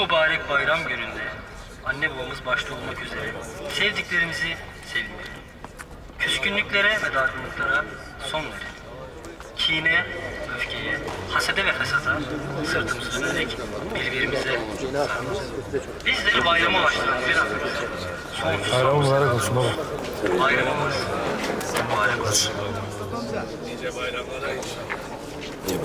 mübarek bayram gününde anne babamız başta olmak üzere sevdiklerimizi sevindirelim. Küskünlüklere ve dargınlıklara son verelim. Kine, öfkeye, hasede ve fesata sırtımızı dönerek birbirimize. Bizleri bayrama başlayan bir Rabbimize sonsuz Bayram mübarek olsun baba. Bayramımız mübarek olsun. İyi bayramlar. İyi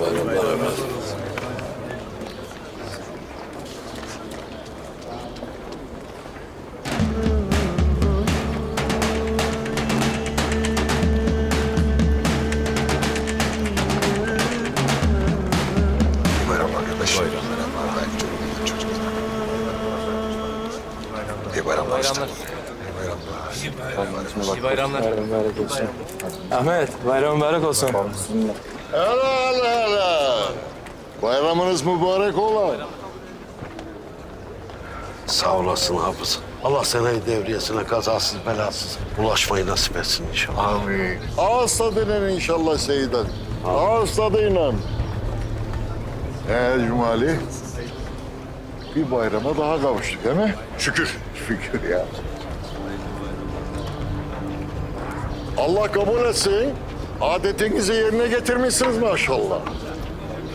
bayramlar. İyi bayramlar. İyi bayramlar. Bayram mübarek olsun. Ahmet, bayram mübarek olsun. Hele hele hele. Bayramınız mübarek ola. Sağ olasın hafız. Allah seneyi devriyesine kazasız belasız ulaşmayı nasip etsin inşallah. Amin. Ağız tadıyla inşallah Seyiden. Ağız tadıyla. Ee Cumali. Bir bayrama daha kavuştuk değil mi? Şükür. Şükür ya. Allah kabul etsin. Adetinizi yerine getirmişsiniz maşallah.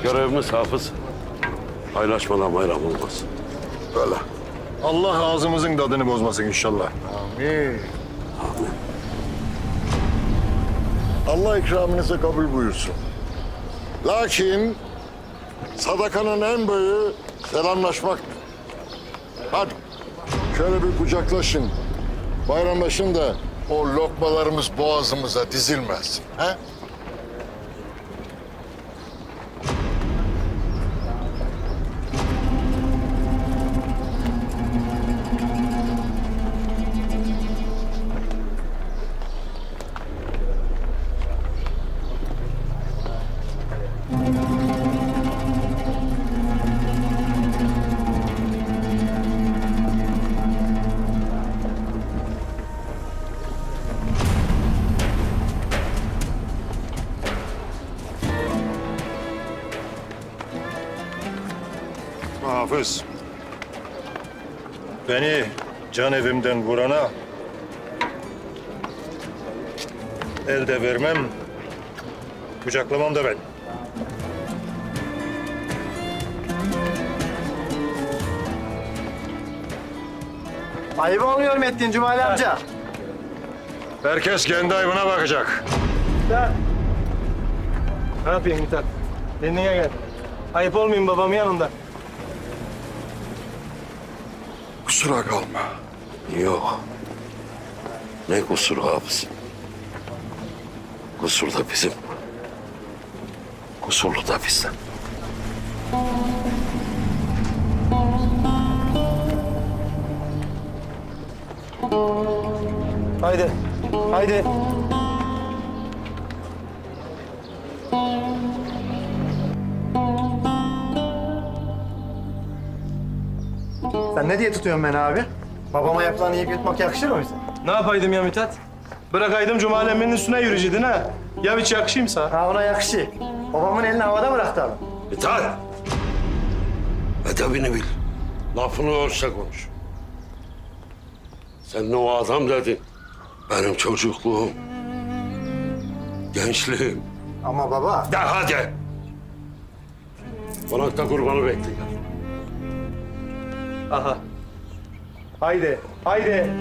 Görevimiz hafız. Paylaşmadan bayram olmaz. Böyle. Allah ağzımızın tadını bozmasın inşallah. Amin. Allah ikramınızı kabul buyursun. Lakin sadakanın en büyüğü selamlaşmak. Hadi şöyle bir kucaklaşın. Bayramlaşın da o lokmalarımız boğazımıza dizilmez. He? Hafız. Beni can evimden vurana elde vermem, kucaklamam da ben. Ayıp olmuyor mu ettiğin Cumali amca? Herkes kendi ayıbına bakacak. Ne yapayım Mithat? Kendine gel. Ayıp olmayayım babamın yanında. Kusura kalma. Yok. Ne kusuru hafız? Kusur da bizim. Kusurlu da bizden. Haydi. Haydi. Sen ne diye tutuyorsun beni abi? Babama yapılan iyi yutmak yakışır mı bize? Ne yapaydım ya Mithat? Bırakaydım Cumali emminin üstüne yürüyeceydin ha. Ya hiç yakışayım sana? Ha ona yakışır. Babamın elini havada bıraktı adam. Yeter. Edebini bil. Lafını ölçse konuş. Sen ne o adam dedin. Benim çocukluğum. Gençliğim. Ama baba. De hadi. Konakta kurbanı bekliyor. Aha. Haydi. Haydi.